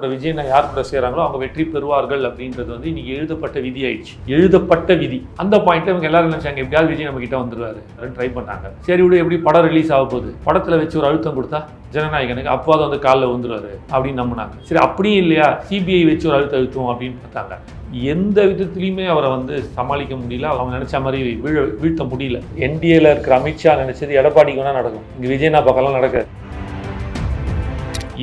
கூட விஜய் நான் யார் கூட செய்கிறாங்களோ அவங்க வெற்றி பெறுவார்கள் அப்படின்றது வந்து இன்னைக்கு எழுதப்பட்ட விதி ஆயிடுச்சு. எழுதப்பட்ட விதி. அந்த பாயிண்ட்ல இவங்க எல்லாரும் நினைச்சாங்க எப்படியாவது விஜய் நம்ம கிட்ட வந்துருவாரு ட்ரை பண்ணாங்க. சரி விட எப்படி படம் ரிலீஸ் ஆக போகுது? படத்துல வச்சு ஒரு அழுத்தம் கொடுத்தா ஜனநாயகனுக்கு அப்பாவது வந்து காலில் வந்துருவாரு அப்படின்னு நம்பினாங்க. சரி அப்படியும் இல்லையா? சிபிஐ வச்சு ஒரு அழுத்தம் அழுத்தம் அப்படின்னு பார்த்தாங்க. எந்த விதத்துலையுமே அவரை வந்து சமாளிக்க முடியல. அவங்க நினைச்ச மாதிரி வீழ வீழ்த்த முடியல. என்டிஏல இருக்கிற அமித்ஷா நினைச்சது எடப்பாடிக்கு வேணா நடக்கும். இங்க விஜய்னா பக்கம்லாம் நடக்காது.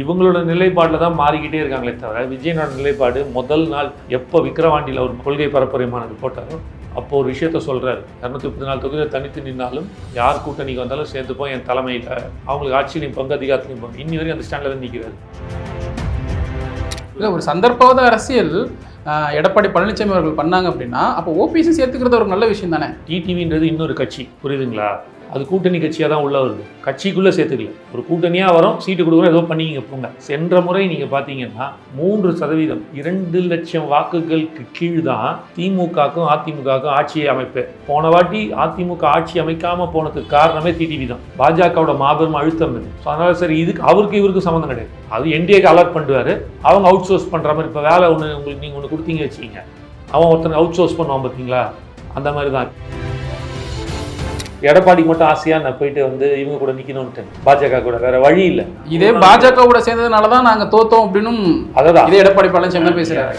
இவங்களோட நிலைப்பாட்டில் தான் மாறிக்கிட்டே இருக்காங்களே தவிர விஜயனோட நிலைப்பாடு முதல் நாள் எப்போ விக்கிரவாண்டியில் ஒரு கொள்கை பரப்புரை மாநாடு போட்டாரோ அப்போ ஒரு விஷயத்த சொல்றாரு. இரநூத்தி முப்பத்தி நாலு தொகுதியில் தனித்து நின்னாலும் யார் கூட்டணிக்கு வந்தாலும் சேர்ந்துப்போம் என் தலைமையில் அவங்களுக்கு ஆட்சியிலையும் பங்கு அதிகாரத்திலையும் பங்கு. இன்னி வரைக்கும் அந்த ஸ்டாண்டில் தான் நிற்கிறாரு இல்லை ஒரு சந்தர்ப்பவாத அரசியல் எடப்பாடி பழனிசாமி அவர்கள் பண்ணாங்க அப்படின்னா அப்போ ஓபிசி சேர்த்துக்கிறது ஒரு நல்ல விஷயம் தானே? டிடிவின்றது இன்னொரு கட்சி. புரியுதுங்களா? அது கூட்டணி கட்சியாக தான் உள்ளே வருது. கட்சிக்குள்ளே சேர்த்துக்கல. ஒரு கூட்டணியாக வரும் சீட்டு கொடுக்குறோம் ஏதோ பண்ணிக்கிங்க போங்க. சென்ற முறை நீங்கள் பார்த்தீங்கன்னா மூன்று சதவீதம் இரண்டு லட்சம் வாக்குகளுக்கு கீழ் தான் திமுகக்கும் அதிமுகவுக்கும் ஆட்சியை அமைப்பு. போன வாட்டி அதிமுக ஆட்சி அமைக்காமல் போனதுக்கு காரணமே டிடிவி தான். பாஜகவோட மாபெரும் அழுத்தம் இது. ஸோ அதனால் சரி இதுக்கு அவருக்கு இவருக்கு சம்மந்தம் கிடையாது. அது என்டிஏக்கு அலர்ட் பண்ணுவார். அவங்க அவுட் சோர்ஸ் பண்ணுற மாதிரி இப்போ வேலை ஒன்று உங்களுக்கு நீங்கள் ஒன்று கொடுத்தீங்க வச்சுக்கிங்க. அவன் ஒருத்தனை அவுட் சோர்ஸ் பண்ணுவான் பார்த்தீங்களா? அந்த மாதிரி தான். எடப்பாடிக்கு மட்டும் ஆசையா நான் போயிட்டு வந்து இவங்க கூட நிக்கணும்ட்டு பாஜக கூட. வேற வழி இல்லை. இதே பாஜகவோட சேர்ந்ததுனால தான் நாங்கள் தோத்தோம் அப்படின்னும் அததான். இதே எடப்பாடி பழனிசாமி தான் பேசுறாரு.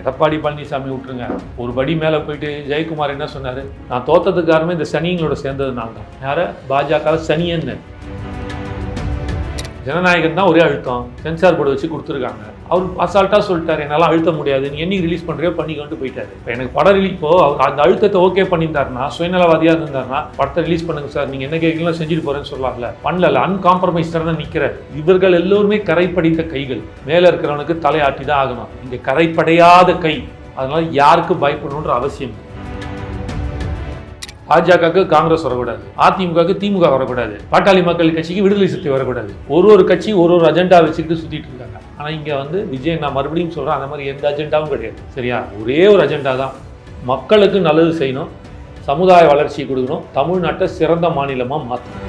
எடப்பாடி பழனிசாமி விட்டுருங்க. ஒரு படி மேலே போயிட்டு ஜெயக்குமார் என்ன சொன்னாரு? நான் தோத்ததுக்கு காரணமே இந்த சனிங்களோட சேர்ந்ததுனால தான். யார? பாஜக சனியன்னு ஜனநாயகம் தான் ஒரே அழுத்தம். சென்சார் போர்டு வச்சு கொடுத்துருக்காங்க. அவர் அசால்ட்டாக சொல்லிட்டார். என்னால் அழுத்த முடியாது. நீ என்னைக்கு ரிலீஸ் பண்ணுறியோ பண்ணிக்கொண்டு போயிட்டாரு. இப்போ எனக்கு படம் ரிலீஸ் இப்போ அவர் அந்த அழுத்தத்தை ஓகே பண்ணியிருந்தாருனா சுயநலவாதியாக இருந்தாருன்னா படத்தை ரிலீஸ் பண்ணுங்க சார் நீங்கள் என்ன கேட்கலாம் செஞ்சுட்டு போகிறேன்னு சொல்லலாம்ல பண்ணல அன்காம்ப்ரமைஸ்டாக தான் நிற்கிறார் இவர்கள் எல்லோருமே கரைப்படித்த கைகள். மேலே இருக்கிறவனுக்கு தலையாட்டி தான் ஆகணும். இங்கே கரைப்படையாத கை. அதனால் யாருக்கு பயப்படணுன்ற அவசியம் பாஜகவுக்கு காங்கிரஸ் வரக்கூடாது. அதிமுகவுக்கு திமுக வரக்கூடாது. பாட்டாளி மக்கள் கட்சிக்கு விடுதலை சுற்றி வரக்கூடாது. ஒரு ஒரு கட்சி ஒரு ஒரு அஜெண்டா வச்சுக்கிட்டு சுற்றிட்டு இருக்காங்க. ஆனா இங்க வந்து விஜய் நான் மறுபடியும் சொல்றேன் அந்த மாதிரி எந்த அஜெண்டாவும் கிடையாது. சரியா? ஒரே ஒரு அஜெண்டா தான். மக்களுக்கு நல்லது செய்யணும் சமுதாய வளர்ச்சி கொடுக்கணும் தமிழ்நாட்டை சிறந்த மாநிலமா மாற்றணும்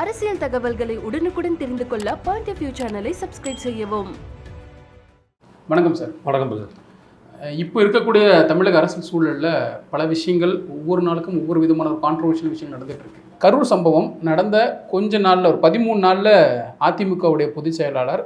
அரசியல் தகவல்களை உடனுக்குடன் தெரிந்து கொள்ள பாயிண்ட் ஆஃப் வியூ சேனலை சப்ஸ்கிரைப் செய்யவும். வணக்கம் சார் வணக்கம் அஹ், இப்போ இருக்கக்கூடிய தமிழக அரசியல் சூழலில் பல விஷயங்கள் ஒவ்வொரு நாளுக்கும் ஒவ்வொரு விதமான ஒரு கான்ட்ரவர்ஷியல் விஷயம் நடந்துட்டு இருக்கு. கரூர் சம்பவம் நடந்த கொஞ்ச நாளில் ஒரு பதிமூணு நாளில் அதிமுகவுடைய பொதுச் செயலாளர்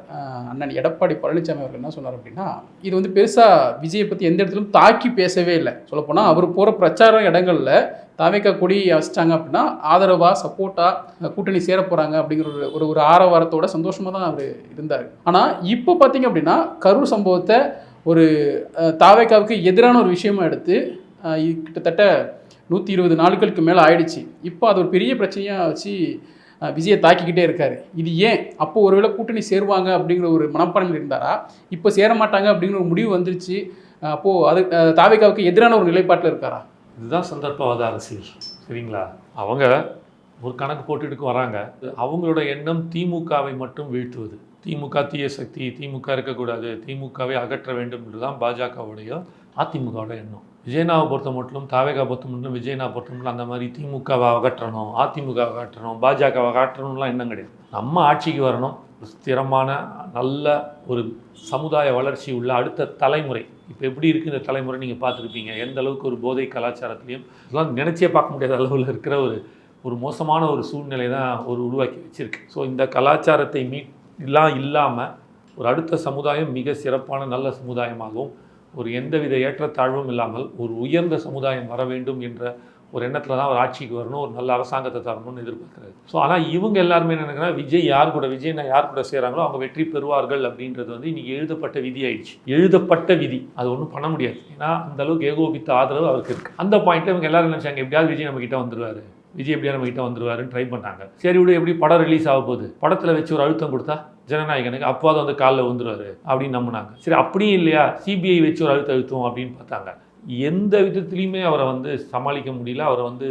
அண்ணன் எடப்பாடி பழனிசாமி அவர்கள் என்ன சொன்னார் அப்படின்னா இது வந்து பெருசாக விஜயை பற்றி எந்த இடத்துலையும் தாக்கி பேசவே இல்லை. சொல்லப்போனால் அவர் போகிற பிரச்சார இடங்களில் தாவேக்கா கொடி வச்சிட்டாங்க அப்படின்னா ஆதரவாக சப்போர்ட்டாக கூட்டணி சேர போகிறாங்க அப்படிங்கிற ஒரு ஒரு ஒரு ஆரவாரத்தோட சந்தோஷமாக தான் அவர் இருந்தார். ஆனால் இப்போ பார்த்தீங்க அப்படின்னா கரூர் சம்பவத்தை ஒரு தாவேக்காவுக்கு எதிரான ஒரு விஷயமா எடுத்து கிட்டத்தட்ட நூற்றி இருபது நாட்களுக்கு மேலே ஆயிடுச்சு. இப்போ அது ஒரு பெரிய பிரச்சனையாக வச்சு விஜயை தாக்கிக்கிட்டே இருக்காரு. இது ஏன்? அப்போ ஒருவேளை கூட்டணி சேருவாங்க அப்படிங்கிற ஒரு மனப்பான்மையில் இருந்தாரா? இப்போ சேர மாட்டாங்க அப்படிங்கிற ஒரு முடிவு வந்துருச்சு. அப்போது அது தாவிகாவுக்கு எதிரான ஒரு நிலைப்பாட்டில் இருக்காரா? இதுதான் சந்தர்ப்பவாத அரசியல். சரிங்களா? அவங்க ஒரு கணக்கு போட்டுட்டு வராங்க. அவங்களோட எண்ணம் திமுகவை மட்டும் வீழ்த்துவது. திமுக தீய சக்தி திமுக இருக்கக்கூடாது திமுகவை அகற்ற வேண்டும் என்றுதான் பாஜகவுடைய அதிமுகவோட எண்ணம். விஜயனாவை பொறுத்த மட்டும் தாவேகா பொறுத்த மட்டும் விஜயனா பொறுத்த மட்டும் அந்த மாதிரி திமுகவை அகற்றணும் அதிமுக அகற்றணும் பாஜகவை அகற்றணும்லாம் எண்ணம் கிடையாது. நம்ம ஆட்சிக்கு வரணும். ஸ்திரமான நல்ல ஒரு சமுதாய வளர்ச்சி உள்ள அடுத்த தலைமுறை. இப்போ எப்படி இருக்குது இந்த தலைமுறை நீங்கள் பார்த்துருப்பீங்க. எந்த அளவுக்கு ஒரு போதை கலாச்சாரத்துலையும் இதெல்லாம் நினச்சே பார்க்க முடியாத அளவில் இருக்கிற ஒரு ஒரு மோசமான ஒரு சூழ்நிலை தான் ஒரு உருவாக்கி வச்சுருக்கு. ஸோ இந்த கலாச்சாரத்தை மீட் எல்லாம் இல்லாமல் ஒரு அடுத்த சமுதாயம் மிக சிறப்பான நல்ல சமுதாயமாகவும் ஒரு எந்தவித ஏற்றத்தாழ்வும் இல்லாமல் ஒரு உயர்ந்த சமுதாயம் வர வேண்டும் என்ற ஒரு எண்ணத்தில் தான் ஒரு ஆட்சிக்கு வரணும் ஒரு நல்ல அரசாங்கத்தை தரணும்னு எதிர்பார்க்குறாரு. ஸோ ஆனால் இவங்க எல்லாருமே என்ன விஜய் யார் கூட விஜய் நான் யார் கூட செய்கிறாங்களோ அவங்க வெற்றி பெறுவார்கள் அப்படின்றது வந்து இன்றைக்கி எழுதப்பட்ட விதி ஆயிடுச்சு. எழுதப்பட்ட விதி. அது ஒன்றும் பண்ண முடியாது. ஏன்னா அந்த அளவுக்கு ஏகோபித்த ஆதரவு அவருக்கு இருக்குது அந்த பாயிண்ட்டில் இவங்க எல்லாரும் நினைச்சாங்க எப்படியாவது விஜய் நம்மக்கிட்ட வந்துடுவார் விஜய் எப்படியா நம்மக்கிட்ட வந்துடுவாருன்னு வந்துருவாருன்னு ட்ரை பண்ணாங்க சரி விட எப்படி படம் ரிலீஸ் ஆக போகுது? படத்தில் வச்சு ஒரு அழுத்தம் கொடுத்தா? ஜனநாயகனுக்கு அப்போது வந்து காலில் வந்துருவாரு அப்படின்னு நம்பினாங்க. சரி அப்படியும் இல்லையா? சிபிஐ வச்சு ஒரு அழுத்த அழுத்தம் அப்படின்னு பார்த்தாங்க. எந்த விதத்துலையுமே அவரை வந்து சமாளிக்க முடியல அவரை வந்து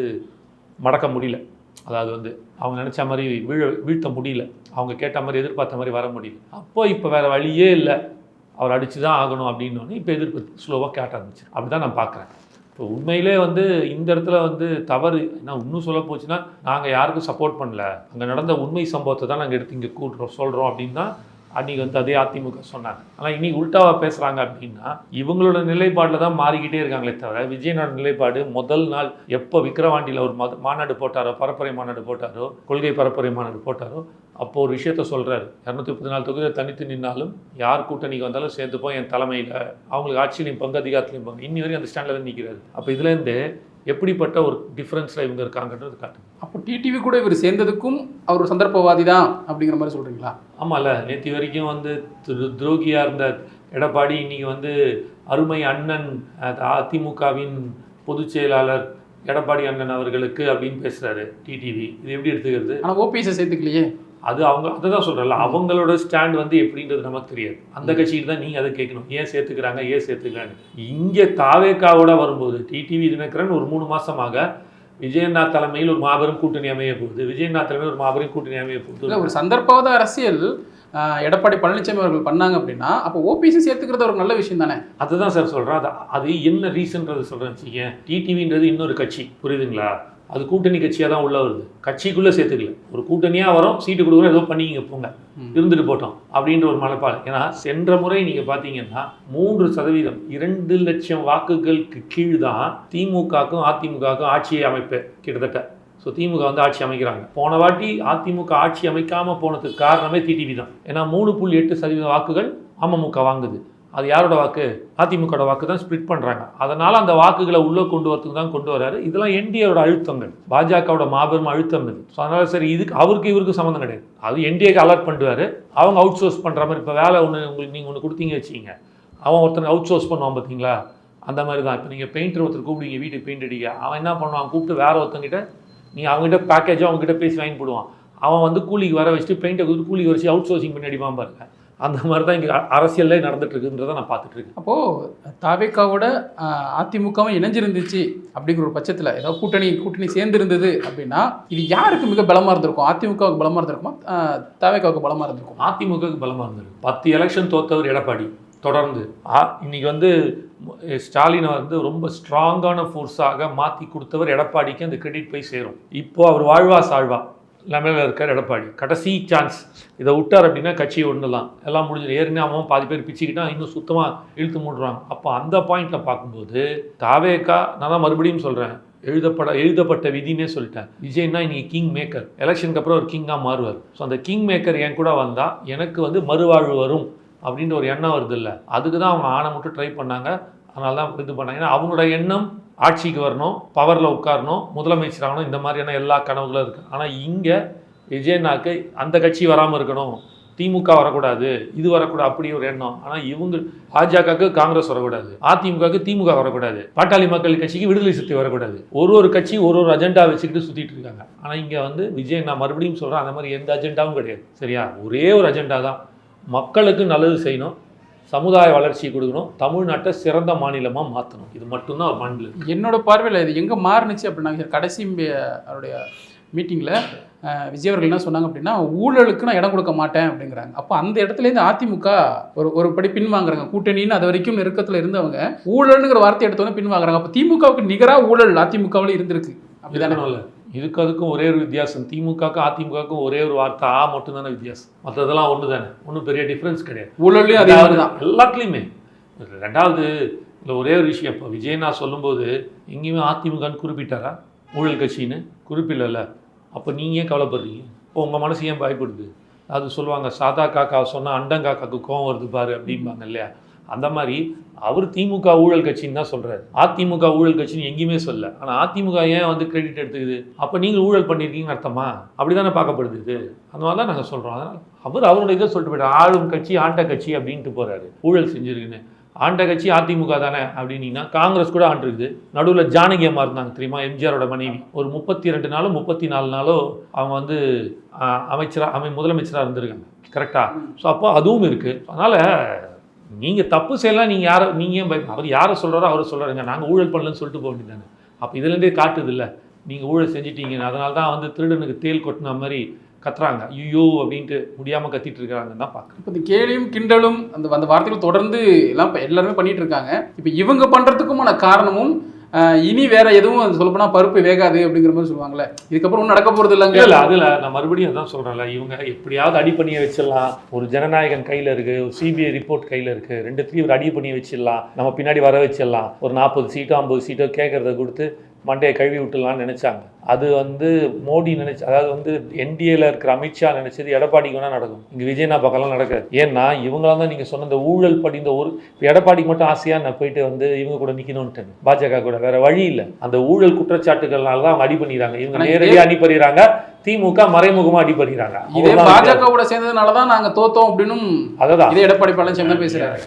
மடக்க முடியல. அதாவது வந்து அவங்க நினச்ச மாதிரி வீழ வீழ்த்த முடியல. அவங்க கேட்ட மாதிரி எதிர்பார்த்த மாதிரி வர முடியல. அப்போ இப்போ வேறு வழியே இல்லை. அவர் அடிச்சு தான் ஆகணும் அப்படின்னோடனே இப்போ எதிர்ப்பு ஸ்லோவாக கேட்ட ஆரம்பிச்சு அப்படி தான் நான் பார்க்குறேன். இப்போ உண்மையிலே வந்து இந்த இடத்துல வந்து தவறு. என்ன இன்னும் சொல்ல போச்சுன்னா நாங்கள் யாருக்கும் சப்போர்ட் பண்ணல. அங்கே நடந்த உண்மை சம்பவத்தை தான் நாங்கள் எடுத்து இங்கே கூட்டுறோம் சொல்கிறோம் அப்படின்னு தான் அன்றைக்கி வந்து அதே அதிமுக சொன்னாங்க. ஆனால் இன்னைக்கு உல்டாவாக பேசுகிறாங்க அப்படின்னா இவங்களோட நிலைப்பாடில் தான் மாறிக்கிட்டே இருக்காங்களே தவிர விஜயனோட நிலைப்பாடு முதல் நாள் எப்போ விக்கிரவாண்டியில் ஒரு மத மாநாடு போட்டாரோ பரப்புரை மாநாடு போட்டாரோ கொள்கை பரப்புரை மாநாடு போட்டாரோ அப்போ ஒரு விஷயத்த சொல்கிறாரு இரநூத்தி முப்பத்தி நாலு தொகுதியில் தனித்து நின்னாலும் யார் கூட்டணிக்கு வந்தாலும் சேர்த்துப்போம் என் தலைமையில் அவங்களுக்கு ஆட்சியிலையும் பங்கு அதிகாரத்துலையும் பங்கு. இன்னி வரைக்கும் அந்த ஸ்டாண்டில் தான் நிற்கிறாரு அப்போ இதுலேருந்து எப்படிப்பட்ட ஒரு டிஃப்ரென்ஸில் இவங்க இருக்காங்கன்றது காட்டுது அப்போ டிடிவி கூட இவர் சேர்ந்ததுக்கும் அவர் சந்தர்ப்பவாதி தான் அப்படிங்கிற மாதிரி சொல்கிறீங்களா ஆமாம்ல நேற்று வரைக்கும் வந்து திரு துரோகியாக இருந்த எடப்பாடி இன்னைக்கு வந்து அருமை அண்ணன் அதிமுகவின் பொதுச் செயலாளர் எடப்பாடி அண்ணன் அவர்களுக்கு அப்படின்னு பேசுகிறாரு டிடிவி இது எப்படி எடுத்துக்கிறது? ஆனால் ஓபிஎஸ்ஸை சேர்த்துக்கலையே. அது அவங்க அதை தான் சொல்கிறல அவங்களோட ஸ்டாண்ட் வந்து எப்படின்றது நமக்கு தெரியாது. அந்த கட்சிக்கு தான் நீங்கள் அதை கேட்கணும். ஏன் சேர்த்துக்கிறாங்க ஏன் சேர்த்துக்கலான்னு. இங்கே தாவேக்காவோட வரும்போது டிடிவி தினகரன் ஒரு மூணு மாசமாக விஜயநாத் தலைமையில் ஒரு மாபெரும் கூட்டணி அமைய போகுது. விஜயநாத் தலைமையில் ஒரு மாபெரும் கூட்டணி அமைய போகுது. ஒரு சந்தர்ப்பவாத அரசியல் எடப்பாடி பழனிசாமி அவர்கள் பண்ணாங்க அப்படின்னா அப்போ ஓபிஎஸ்சி சேர்த்துக்கிறது ஒரு நல்ல விஷயம் தானே? அதுதான் சார் சொல்கிறேன் அது அது என்ன ரீசன்றது சொல்கிறேன் வச்சுக்கேன் டிடிவின்றது இன்னொரு கட்சி. புரியுதுங்களா? அது கூட்டணி கட்சியாக தான் உள்ள வருது. கட்சிக்குள்ளே சேர்த்துக்கல. ஒரு கூட்டணியாக வரும் சீட்டு கொடுக்குறோம் ஏதோ பண்ணிக்கிங்க போங்க. இருந்துட்டு போட்டோம் அப்படின்ற ஒரு மனப்பாடு ஏன்னா சென்ற முறை நீங்கள் பார்த்தீங்கன்னா மூன்று சதவீதம் இரண்டு லட்சம் வாக்குகளுக்கு கீழ் தான் திமுகவுக்கும் அதிமுகவுக்கும் ஆட்சியை அமைப்பு கிட்டத்தட்ட. ஸோ திமுக வந்து ஆட்சி அமைக்கிறாங்க. போன வாட்டி அதிமுக ஆட்சி அமைக்காமல் போனதுக்கு காரணமே டிடிவி தான். ஏன்னா மூணு புள்ளி எட்டு சதவீத வாக்குகள் அமமுக வாங்குது. அது யாரோட வாக்கு? அதிமுகவோட வாக்கு தான் ஸ்ப்ளிட் பண்ணுறாங்க அதனால் அந்த வாக்குகளை உள்ளே கொண்டு வரதுக்கு தான் கொண்டு வராரு. இதெல்லாம் என்டிஏவோட அழுத்தங்கள். பாஜகவோட மாபெரும் அழுத்தம் இது. ஸோ அதனால் சரி இதுக்கு அவருக்கு இவருக்கு சம்மந்தம் கிடையாது. அது என்டிஏக்கு அலர்ட் பண்ணுவார். அவங்க அவுட் சோர்ஸ் பண்ணுற மாதிரி இப்போ வேலை ஒன்று உங்களுக்கு நீங்கள் ஒன்று கொடுத்தீங்க வச்சிங்க அவன் ஒருத்தனை அவுட் சோர்ஸ் பண்ணுவான் பார்த்தீங்களா அந்த மாதிரி தான். இப்போ நீங்கள் பெயிண்டர் ஒருத்தர் கூப்பிடுவீங்க வீட்டுக்கு பெயிண்ட் அடிக்க. அவன் என்ன பண்ணுவான்? கூப்பிட்டு வேறு ஒருத்தங்கிட்ட நீ அவங்ககிட்ட பேக்கேஜோ அவங்ககிட்ட பேசி வாங்கி போடுவான். அவன் வந்து கூலிக்கு வர வச்சுட்டு பெயிண்டை கொடுத்து கூலிக்கு வச்சு அவுட் சோர்சிங் பண்ணி அடிப்பான் பாருங்க. அந்த மாதிரி தான் இங்கே அரசியலே நடந்துட்டு இருக்குன்றதை நான் பார்த்துட்டு இருக்கேன் அப்போது தாவேக்காவோட அதிமுகவும் இணைஞ்சிருந்துச்சு அப்படிங்கிற ஒரு பட்சத்தில் ஏதாவது கூட்டணி கூட்டணி சேர்ந்து இருந்தது அப்படின்னா இது யாருக்கு மிக பலமாக இருந்திருக்கும்? அதிமுகவுக்கு பலமாக இருந்திருக்குமா? தாவேக்காவுக்கு பலமாக இருந்திருக்கும்? அதிமுகவுக்கு பலமாக இருந்தது பத்து எலெக்ஷன் தோத்தவர் எடப்பாடி தொடர்ந்து. ஆ, இன்னைக்கு வந்து ஸ்டாலினை வந்து ரொம்ப ஸ்ட்ராங்கான ஃபோர்ஸாக மாற்றி கொடுத்தவர் எடப்பாடிக்கு அந்த கிரெடிட் போய் சேரும். இப்போ அவர் வாழ்வா சாழ்வா? லெமனில் இருக்கார் எடப்பாடி. கடைசி சான்ஸ் இதை விட்டார் அப்படின்னா கட்சி ஒன்றுலாம் எல்லாம் முடிஞ்சது ஏற்கனவே அவன் பாதி பேர் பிச்சுக்கிட்டா இன்னும் சுத்தமாக இழுத்து மூடுறாங்க. அப்போ அந்த பாயிண்டில் பார்க்கும்போது தாவேக்கா நான் தான் மறுபடியும் சொல்கிறேன் எழுதப்பட எழுதப்பட்ட விதினே சொல்லிட்டேன். விஜய்னா இன்னைக்கு கிங் மேக்கர் எலெக்ஷனுக்கு அப்புறம் ஒரு கிங்காக மாறுவார். ஸோ அந்த கிங் மேக்கர் என் கூட வந்தால் எனக்கு வந்து மறுவாழ்வு வரும் அப்படின்ற ஒரு எண்ணம் வருது இல்லை. அதுக்கு தான் அவங்க ஆணை மட்டும் ட்ரை பண்ணாங்க. அதனால தான் இது பண்ணாங்க. ஏன்னா அவங்களோட எண்ணம் ஆட்சிக்கு வரணும் பவரில் உட்காரணும் முதலமைச்சர் ஆகணும் இந்த மாதிரியான எல்லா கனவுகளும் இருக்குது ஆனால் இங்கே விஜயனாக்கு அந்த கட்சி வராமல் இருக்கணும் திமுக வரக்கூடாது இது வரக்கூடாது அப்படி ஒரு எண்ணம். ஆனால் இவங்க பாஜகவுக்கு காங்கிரஸ் வரக்கூடாது அதிமுகவுக்கு திமுக வரக்கூடாது பாட்டாளி மக்கள் கட்சிக்கு விடுதலை சுற்றி வரக்கூடாது. ஒரு ஒரு கட்சி ஒரு ஒரு அஜெண்டா வச்சுக்கிட்டு சுற்றிட்டு இருக்காங்க. ஆனால் இங்கே வந்து விஜய் நான் மறுபடியும் சொல்கிறேன் அந்த மாதிரி எந்த அஜெண்டாவும் கிடையாது. சரியா? ஒரே ஒரு அஜெண்டா தான். மக்களுக்கு நல்லது செய்யணும் சமுதாய வளர்ச்சி கொடுக்கணும். தமிழ்நாட்டை சிறந்த மாநிலமாக மாற்றணும் இது மட்டும்தான் ஒரு இருக்கு. என்னோட பார்வையில் இது எங்கே மாறுனுச்சு அப்படின்னா கடைசி அவருடைய மீட்டிங்கில் விஜய் அவர்கள் என்ன சொன்னாங்க அப்படின்னா ஊழலுக்கு நான் இடம் கொடுக்க மாட்டேன் அப்படிங்கிறாங்க. அப்போ அந்த இடத்துலேருந்து அதிமுக ஒரு ஒரு படி பின்வாங்குறாங்க. கூட்டணின்னு அது வரைக்கும் நெருக்கத்தில் இருந்தவங்க ஊழல்ங்கிற வார்த்தை எடுத்தோன்னே பின்வாங்குறாங்க. அப்போ திமுகவுக்கு நிகராக ஊழல் அதிமுகவில் இருந்திருக்கு. அப்படிதானே? இதுக்கு அதுக்கும் ஒரே ஒரு வித்தியாசம். திமுகவுக்கும் அதிமுகவுக்கும் ஒரே ஒரு வார்த்தை ஆ மட்டும்தானே வித்தியாசம். மற்றதெல்லாம் ஒன்று தானே ஒன்றும் பெரிய டிஃப்ரென்ஸ் கிடையாது. ஊழல்லையும் அதே மாதிரி தான் எல்லாத்துலேயுமே. ரெண்டாவது இல்லை ஒரே ஒரு விஷயம். இப்போ விஜய் நான் சொல்லும்போது எங்கேயுமே அதிமுகன்னு குறிப்பிட்டாரா? ஊழல் கட்சின்னு? குறிப்பிடல அப்போ நீங்கள் ஏன் கவலைப்படுறீங்க? இப்போ உங்கள் மனசு ஏன் பயப்படுது? அது சொல்லுவாங்க சாதா காக்கா சொன்னால் அண்டங்காக்காக்கு கோவம் வருது பாரு அப்படிம்பாங்க இல்லையா? அந்த மாதிரி அவர் திமுக ஊழல் கட்சின்னு தான் சொல்கிறாரு அதிமுக ஊழல் கட்சின்னு எங்கேயுமே சொல்ல ஆனால் அதிமுக ஏன் வந்து கிரெடிட் எடுத்துக்குது? அப்போ நீங்கள் ஊழல் பண்ணியிருக்கீங்கன்னு அர்த்தமா? அப்படி தானே பார்க்கப்படுது இது. அந்த மாதிரி தான் நாங்கள் சொல்கிறோம் அதனால் அவர் அவரோட இதை சொல்லிட்டு போயிட்டார். ஆளும் கட்சி ஆண்ட கட்சி அப்படின்ட்டு போகிறாரு ஊழல் செஞ்சுருக்குன்னு. ஆண்ட கட்சி அதிமுக தானே அப்படின்னீங்கன்னா காங்கிரஸ் கூட ஆண்டிருக்குது நடுவில் ஜானகி அம்மா இருந்தாங்க தெரியுமா? எம்ஜிஆரோட மனைவி. ஒரு முப்பத்தி ரெண்டு நாளோ முப்பத்தி நாலு நாளோ அவங்க வந்து அமைச்சராக அமை முதலமைச்சராக இருந்திருக்காங்க. கரெக்டாக ஸோ அப்போ அதுவும் இருக்குது அதனால் நீங்கள் தப்பு செய்யலாம் நீங்கள் யாரை நீங்கள் அவர் யாரை சொல்கிறாரோ அவரை சொல்கிறாருங்க நாங்கள் ஊழல் பண்ணலன்னு சொல்லிட்டு போக வேண்டியதானே அப்போ இதுலேருந்தே காட்டுது இல்லை. நீங்கள் ஊழல் செஞ்சிட்டீங்க. அதனால தான் வந்து திருடனுக்கு தேல் கொட்டின மாதிரி கத்துறாங்க. ஐயோ அப்படின்ட்டு முடியாமல் கத்திட்டு இருக்கிறாங்க தான் பார்க்குறேன் இப்போ இந்த கேலியும் கிண்டலும் அந்த அந்த வார்த்தைகள் தொடர்ந்து எல்லாம் இப்போ எல்லாருமே பண்ணிட்டு இருக்காங்க. இப்போ இவங்க பண்ணுறதுக்குமான காரணமும் இனி வேற எதுவும் சொல்லப்போனா பருப்பு வேகாது அப்படிங்கிற மாதிரி சொல்லுவாங்கல்ல இதுக்கப்புறம் ஒன்றும் நடக்க போறது இல்லைங்க? இல்ல அதுல நான் மறுபடியும் அதான் சொல்றேன்ல இவங்க எப்படியாவது அடி பண்ணிய வச்சிடலாம். ஒரு ஜனநாயகன் கையில இருக்கு ஒரு சிபிஐ ரிப்போர்ட் கையில இருக்கு. ரெண்டுத்தையும் ஒரு அடி பண்ணி வச்சிடலாம். நம்ம பின்னாடி வர வச்சிடலாம். ஒரு நாற்பது சீட்டோ ஐம்பது சீட்டோ கேட்கறத கொடுத்து மண்டையை கழுவி விட்டுலாம்னு நினைச்சாங்க. அது வந்து மோடி நினைச்சு அதாவது வந்து என்டிஏல இருக்கிற அமித்ஷா நினைச்சது எடப்பாடிக்கு வேணா நடக்கும். இங்க விஜயனா பக்கம்லாம் நடக்காது. ஏன்னா இவங்களாம் தான் நீங்க சொன்ன இந்த ஊழல் படிந்த ஒரு இப்ப எடப்பாடிக்கு மட்டும் ஆசையா நான் போயிட்டு வந்து இவங்க கூட நிக்கணும்ட்டு பாஜக கூட வேற வழி இல்லை. அந்த ஊழல் குற்றச்சாட்டுகள்னால தான் அவங்க அடி பண்ணிடுறாங்க. இவங்க நேரடியாக அடி பண்ணிடுறாங்க. திமுக மறைமுகமா அடி பண்ணிடுறாங்க. இதே பாஜக கூட சேர்ந்ததுனால தான் நாங்க தோத்தோம் அப்படின்னும் அதுதான். இதே எடப்பாடி பழனிசாமி தான் பேசுறாரு.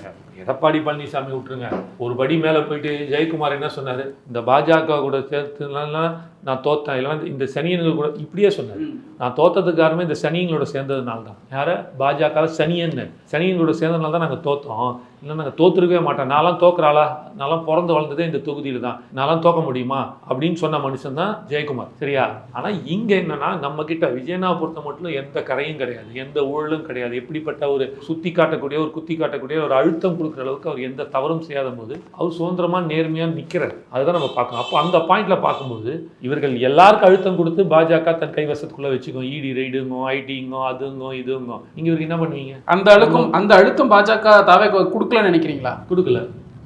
எடப்பாடி பழனிசாமி விட்டுருங்க. ஒரு படி மேலே போயிட்டு ஜெயக்குமார் என்ன சொன்னார்? இந்த பாஜக கூட சேர்த்துலாம் நான் தோத்தேன். இல்லைன்னா இந்த சனியன்கள் கூட இப்படியே சொன்னார். நான் தோத்ததுக்கு காரணமே இந்த சனியங்களோட சேர்ந்ததுனால தான் யார? பாஜக சனியன்னு. சனியங்களோட சேர்ந்ததுனால தான் நாங்கள் தோத்தோம். இல்லை நாங்கள் தோத்துருக்கவே மாட்டோம். நான்லாம் தோக்குறாளா? நான்லாம் பிறந்து வளர்ந்ததே இந்த தொகுதியில் தான். நான்லாம் தோக்க முடியுமா? அப்படின்னு சொன்ன மனுஷன் தான் ஜெயக்குமார். சரியா? ஆனால் இங்கே என்னன்னா நம்ம கிட்ட விஜயனா பொறுத்த மட்டும் எந்த கரையும் கிடையாது. எந்த ஊழலும் கிடையாது. எப்படிப்பட்ட ஒரு சுத்தி காட்டக்கூடிய ஒரு குத்தி காட்டக்கூடிய ஒரு அழுத்தம் கொடுக்குற அளவுக்கு அவர் எந்த தவறும் செய்யாத போது அவர் சுதந்திரமா நேர்மையா நிற்கிறார் அதுதான் நம்ம பார்க்கணும். அப்போ அந்த பாயிண்ட்ல பார்க்கும்போது இவர்கள் எல்லாருக்கும் அழுத்தம் கொடுத்து பாஜக தன் கைவசத்துக்குள்ள வச்சுக்கோ இடி ரைடுங்கோ ஐடிங்கோ அதுங்கோ இதுங்கோ. நீங்க இவருக்கு என்ன பண்ணுவீங்க? அந்த அழுத்தம் அந்த அழுத்தம் பாஜக தாவே கொடுக்கலன்னு நினைக்கிறீங்களா? கொடுக்கல.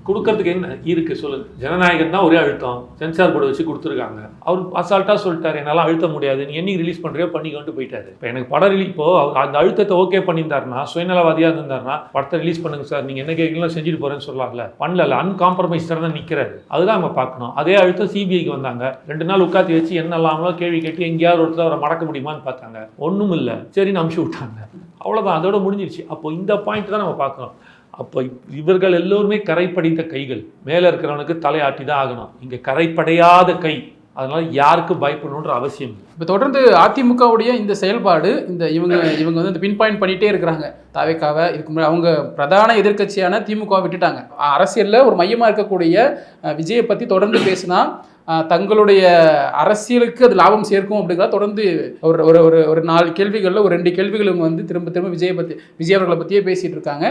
கொடுக்கறதுக்கு என்ன இருக்குது சொல்லுங்க. ஜனநாயகம் தான் ஒரே அழுத்தம். சென்சார் போர்டு வச்சு கொடுத்துருக்காங்க. அவர் அசால்ட்டாக சொல்லிட்டார். என்னால் அழுத்த முடியாது. நீ என்னைக்கு ரிலீஸ் பண்ணுறியோ பண்ணிக்கொண்டு போயிட்டாரு. இப்போ எனக்கு படம் ரிலீஸ் இப்போ அவர் அந்த அழுத்தத்தை ஓகே பண்ணியிருந்தாருன்னா சுயநலவாதியாக இருந்தாருன்னா படத்தை ரிலீஸ் பண்ணுங்க சார் நீங்கள் என்ன கேட்கலாம் செஞ்சுட்டு போகிறேன்னு சொல்லலாம்ல பண்ணல அன்காம்ப்ரமைஸ்டாக தான் நிற்கிறாரு அதுதான் நம்ம பார்க்கணும். அதே அழுத்தம் சிபிஐக்கு வந்தாங்க. ரெண்டு நாள் உட்காந்து வச்சு என்ன இல்லாமலோ கேள்வி கேட்டு எங்கேயாவது ஒருத்தர் அவரை மடக்க முடியுமான்னு பார்த்தாங்க. ஒன்றும் இல்லை சரின்னு அமுச்சு விட்டாங்க. அவ்வளோதான் அதோட முடிஞ்சிருச்சு. அப்போ இந்த பாயிண்ட் தான் நம்ம பார்க்கணும். அப்போ இவர்கள் எல்லோருமே கரைப்படைந்த கைகள். மேலே இருக்கிறவனுக்கு தலையாட்டி தான் ஆகணும். இங்கே கரைப்படையாத கை. அதனால் யாருக்கு பயப்படணுன்ற அவசியம் இல்லை. இப்போ தொடர்ந்து அதிமுகவுடைய இந்த செயல்பாடு இந்த இவங்க இவங்க வந்து இந்த பின் பாயிண்ட் இருக்கிறாங்க. தாவேக்காவை இதுக்கு முன்னாடி அவங்க பிரதான எதிர்க்கட்சியான திமுக விட்டுட்டாங்க. அரசியலில் ஒரு மையமாக இருக்கக்கூடிய விஜயை பற்றி தொடர்ந்து பேசினா தங்களுடைய அரசியலுக்கு அது லாபம் சேர்க்கும் அப்படிங்கிறத தொடர்ந்து ஒரு ஒரு ஒரு ஒரு நாலு கேள்விகளில் ஒரு ரெண்டு கேள்விகள் இவங்க வந்து திரும்ப திரும்ப விஜயை பற்றி விஜய் அவர்களை பற்றியே பேசிகிட்டு இருக்காங்க.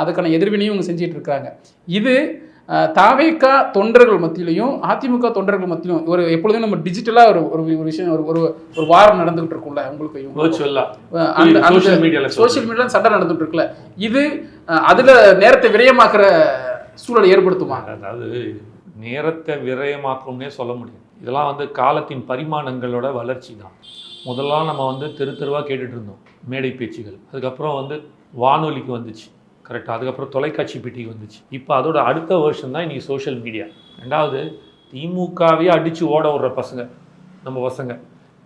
அதுக்கான எதிர்வினையும் இவங்க செஞ்சிட்டு இருக்காங்க. இது தாவேக்கா தொண்டர்கள் மத்தியிலையும் அதிமுக தொண்டர்கள் மத்தியிலும் ஒரு எப்பொழுதும் நம்ம டிஜிட்டலாக ஒரு ஒரு ஒரு விஷயம் ஒரு ஒரு ஒரு வாரம் நடந்துகிட்டு இருக்கும்ல உங்களுக்கு அந்த சோஷியல் மீடியாவில் சோஷியல் மீடியாவில் சண்டை நடந்துட்டு இருக்குல்ல. இது அதுல நேரத்தை விரயமாக்குற சூழலை ஏற்படுத்துமா? அதாவது நேரத்தை விரயமாக்கும்னே சொல்ல முடியும். இதெல்லாம் வந்து காலத்தின் பரிமாணங்களோட வளர்ச்சி தான். முதல்லாம் நம்ம வந்து தெரு தெருவாக கேட்டுட்டு இருந்தோம் மேடை பேச்சுகள். அதுக்கப்புறம் வந்து வானொலிக்கு வந்துச்சு. கரெக்டாக அதுக்கப்புறம் தொலைக்காட்சி பெட்டிக்கு வந்துச்சு. இப்போ அதோட அடுத்த வருஷன் தான் இன்றைக்கி சோஷியல் மீடியா ரெண்டாவது திமுகவே அடித்து ஓட விடுற பசங்க நம்ம பசங்க.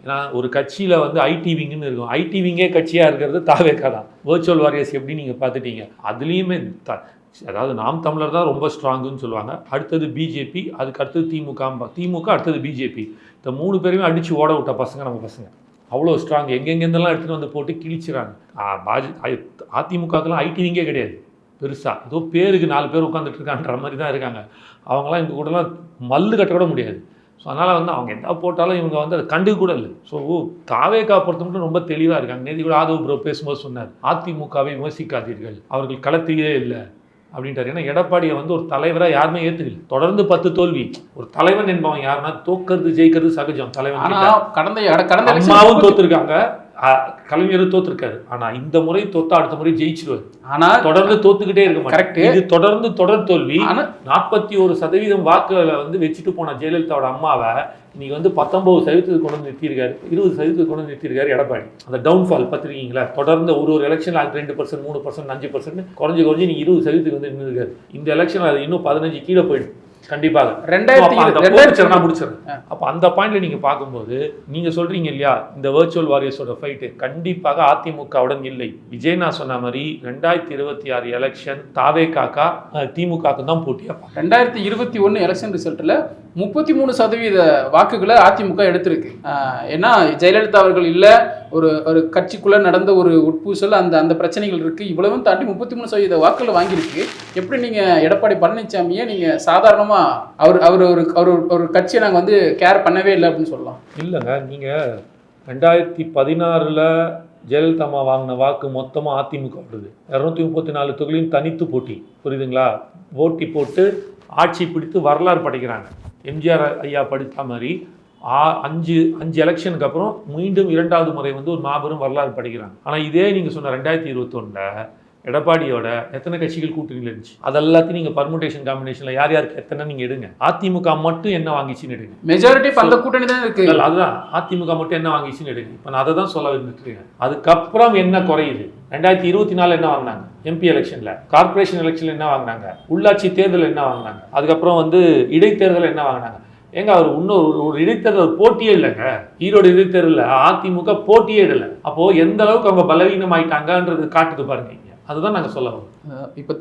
ஏன்னா ஒரு கட்சியில் வந்து ஐடிவிங்னு இருக்கும். ஐடிவிங்கே கட்சியாக இருக்கிறது தாவேக்கா தான். வேர்ச்சுவல் வாரியர்ஸ் எப்படி நீங்கள் பார்த்துட்டீங்க? அதுலேயுமே த அதாவது நாம் தமிழர் தான் ரொம்ப ஸ்ட்ராங்குன்னு சொல்லுவாங்க. அடுத்தது பிஜேபி அதுக்கு அடுத்தது திமுக திமுக அடுத்தது பிஜேபி இந்த மூணு பேருமே அடித்து ஓட விட்ட பசங்க நம்ம பசங்க. அவ்வளோ ஸ்ட்ராங் எங்கெங்கேருந்தெல்லாம் எடுத்துகிட்டு வந்து போட்டு கிழிச்சிறாங்க. பாஜ அதிமுகக்கெல்லாம் ஐடிவிங்கே கிடையாது. பெருசாக ஏதோ பேருக்கு நாலு பேர் உட்காந்துட்டு இருக்கான்ற மாதிரி தான் இருக்காங்க. அவங்களாம் இந்த கூடலாம் மல்லு கட்ட கூட முடியாது. ஸோ அதனால் வந்து அவங்க என்ன போட்டாலும் இவங்க வந்து அதை கண்டுக்க கூட இல்லை. ஸோ காவே பொறுத்த மட்டும் ரொம்ப தெளிவாக இருக்காங்க. நேதி கூட ஆதவ் ப்ரோ பேசும்போது சொன்னார் அதிமுகவை விமர்சிக்காதீர்கள். அவர்கள் களத்திலே இல்லை. அப்படின்ட்டார். ஏன்னா எடப்பாடியை வந்து ஒரு தலைவராக யாருமே ஏற்றுக்கல தொடர்ந்து பத்து தோல்வி. ஒரு தலைவன் என்பவன் யாருன்னா தோக்கிறது ஜெயிக்கிறது சகஜம். தலைவன். கடந்த கடந்த அம்மாவும் தோத்துருக்காங்க. கலைஞரும் தோத்துருக்காரு. ஆனா இந்த முறை தோத்தா அடுத்த முறை ஜெயிச்சிருவாரு. ஆனா தொடர்ந்து தோத்துக்கிட்டே இருக்க. மாட்டாங்க இது தொடர்ந்து தொடர் தோல்வி. நாற்பத்தி ஒரு சதவீதம் வாக்குகளை வந்து வச்சுட்டு போன ஜெயலலிதாவோட அம்மாவை இன்னைக்கு வந்து பத்தொன்பது சதவீதத்துக்கு கொண்டு வந்து நிறுத்தியிருக்காரு. இருபது சதவீதத்துக்கு கொண்டு வந்து நிறுத்தியிருக்காரு எடப்பாடி. அந்த டவுன்ஃபால் பார்த்துருக்கீங்களா? தொடர்ந்து ஒரு ஒரு எலெக்ஷன் அது ரெண்டு பர்சன்ட் மூணு பர்சன்ட் அஞ்சு பர்சன்ட் குறைஞ்சு குறைஞ்சு நீ இருபது சதவீதத்துக்கு வந்து நின்றுருக்காரு இந்த எலெக்ஷன் அது இன்னும் பதினஞ்சு கீழே போயிடும். கண்டிப்பாக. ரெண்டாயிரத்தி முடிச்சிடுறேன். அப்போ அந்த பாயிண்ட்ல நீங்க பார்க்கும்போது நீங்க சொல்றீங்க இல்லையா இந்த வேர்ச்சுவல் வாரியர்ஸோட ஃபைட்டு கண்டிப்பாக அதிமுகவுடன் இல்லை. விஜய் நான் சொன்ன மாதிரி ரெண்டாயிரத்தி இருபத்தி ஆறு எலெக்ஷன் தாவே காக்கா திமுகவுக்கு தான் போட்டியா. ரெண்டாயிரத்தி இருபத்தி ஒன்று எலெக்ஷன் ரிசல்ட்டில் முப்பத்தி மூணு சதவீத வாக்குகளை அதிமுக எடுத்திருக்கு. ஏன்னா ஜெயலலிதா அவர்கள் இல்லை ஒரு ஒரு கட்சிக்குள்ளே நடந்த ஒரு உட்பூசல் அந்த அந்த பிரச்சனைகள் இருக்குது இவ்வளவும் தாண்டி முப்பத்தி மூணு சதவீத வாக்குகளை வாங்கியிருக்கு. எப்படி நீங்கள் எடப்பாடி பழனிசாமியை நீங்கள் சாதாரணமாக அவர் அவர் ஒரு அவர் ஒரு- ஒரு கட்சியை நாங்கள் வந்து கேர் பண்ணவே இல்லை அப்படின்னு சொல்லலாம். இல்லைங்க நீங்கள் ரெண்டாயிரத்தி பதினாறில் ஜெயலலிதா அம்மா வாங்கின வாக்கு மொத்தமாக அதிமுக வருது இரநூத்தி முப்பத்தி நாலு தொகுதியும் தனித்து போட்டி புரியுதுங்களா? போட்டி போட்டு ஆட்சி பிடித்து வரலாறு படைக்கிறாங்க. எம்ஜிஆர் ஐயா படித்த மாதிரி ஆ அஞ்சு அஞ்சு எலெக்ஷனுக்கு அப்புறம் மீண்டும் இரண்டாவது முறை வந்து ஒரு மாபெரும் வரலாறு படிக்கிறாங்க. ஆனால் இதே நீங்கள் சொன்ன ரெண்டாயிரத்தி இருபத்தொன்னில் எடப்பாடியோட எத்தனை கட்சிகள் கூட்டணியில் இருந்துச்சு? அதெல்லாத்தையும் நீங்கள் பர்முடேஷன் காம்பினேஷனில் யார் யாருக்கு எத்தனை நீங்கள் எடுங்க. அதிமுக மட்டும் என்ன வாங்கிச்சுன்னு எடுங்க. மெஜாரிட்டி அந்த கூட்டணி தான் இருக்கு. அதுதான். அதிமுக மட்டும் என்ன வாங்கிச்சுன்னு எடுங்க. இப்போ நான் அதை தான் சொல்ல வந்துட்டுருக்கேன் அதுக்கப்புறம் என்ன குறையுது? ரெண்டாயிரத்தி இருபத்தி நாலு என்ன வாங்கினாங்க? எம்பி எலெக்ஷன்ல கார்ப்பரேஷன் எலெக்ஷன்ல என்ன வாங்கினாங்க? உள்ளாட்சி தேர்தல் என்ன வாங்கினாங்க? அதுக்கப்புறம் வந்து இடைத்தேர்தல் என்ன வாங்கினாங்க? ஏங்க அவர் இன்னும் ஒரு- இடைத்தேர்தல் போட்டியே இல்லைங்க. ஈரோடு இடைத்தேர்தலில் அதிமுக போட்டியே இடலை. அப்போ எந்த அளவுக்கு அவங்க பலவீனம் ஆயிட்டாங்கன்றது காட்டுது பாருங்க. அதுதான் நாங்க சொல்ல வரோம் இப்ப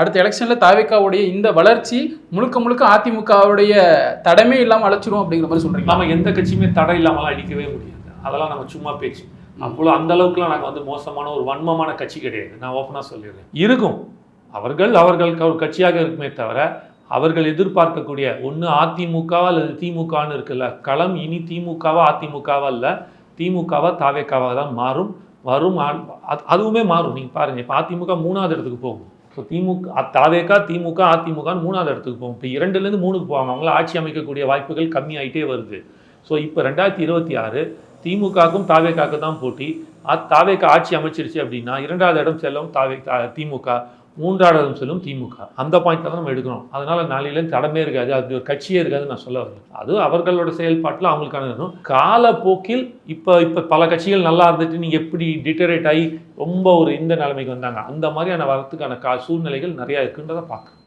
அடுத்த எலெக்ஷன்ல தாவேக்காவுடைய இந்த வளர்ச்சி முழுக்க முழுக்க அதிமுகவுடைய தடமே இல்லாம அழைச்சிரும் அப்படிங்கிற மாதிரி சொல்றீங்க நாம எந்த கட்சியுமே தடை இல்லாமலாம் அடிக்கவே முடியாது. அதெல்லாம் நம்ம சும்மா பேச்சு. அவ்வளோ அந்த அளவுக்குலாம் நாங்கள் வந்து மோசமான ஒரு வன்மமான கட்சி கிடையாது. நான் ஓப்பனாக சொல்லிடுறேன். இருக்கும். அவர்கள் அவர்களுக்கு ஒரு கட்சியாக இருக்குமே தவிர அவர்கள் எதிர்பார்க்கக்கூடிய ஒன்று அதிமுகவா அல்லது திமுகன்னு இருக்குல்ல களம் இனி திமுகவா அதிமுகவா இல்லை திமுகவா தாவேக்காவா தான் மாறும். வரும் அது- அதுவுமே மாறும். நீங்கள் பாருங்கள் இப்போ அதிமுக மூணாவது இடத்துக்கு போகும். ஸோ திமுக தாவேக்கா திமுக அதிமுக மூணாவது இடத்துக்கு போகும். இப்போ இரண்டுலேருந்து மூணுக்கு போவாங்க. அவங்கள ஆட்சி அமைக்கக்கூடிய வாய்ப்புகள் கம்மியாயிட்டே வருது. ஸோ இப்போ ரெண்டாயிரத்தி இருபத்தி ஆறு திமுகவுக்கும் தாவேக்காக்கு தான் போட்டி. அ- தாவேக்கா ஆட்சி அமைச்சிருச்சு அப்படின்னா இரண்டாவது இடம் செல்லும் தாவே திமுக. மூன்றாவது இடம் செல்லும் திமுக. அந்த பாயிண்ட்டில் தான் நம்ம எடுக்கணும். அதனால் நாளையிலேருந்து தடமே இருக்காது. அது ஒரு கட்சியே இருக்காது நான் சொல்ல வரல. அது அவர்களோட செயல்பாட்டில் அவங்களுக்கான இருக்கும் காலப்போக்கில் இப்போ இப்போ பல கட்சிகள் நல்லா இருந்துட்டு நீங்கள் எப்படி டிட்டரேட் ஆகி ரொம்ப ஒரு இந்த நிலைமைக்கு வந்தாங்க. அந்த மாதிரியான வரத்துக்கான கா சூழ்நிலைகள் நிறையா இருக்குன்றதை பார்க்குறோம்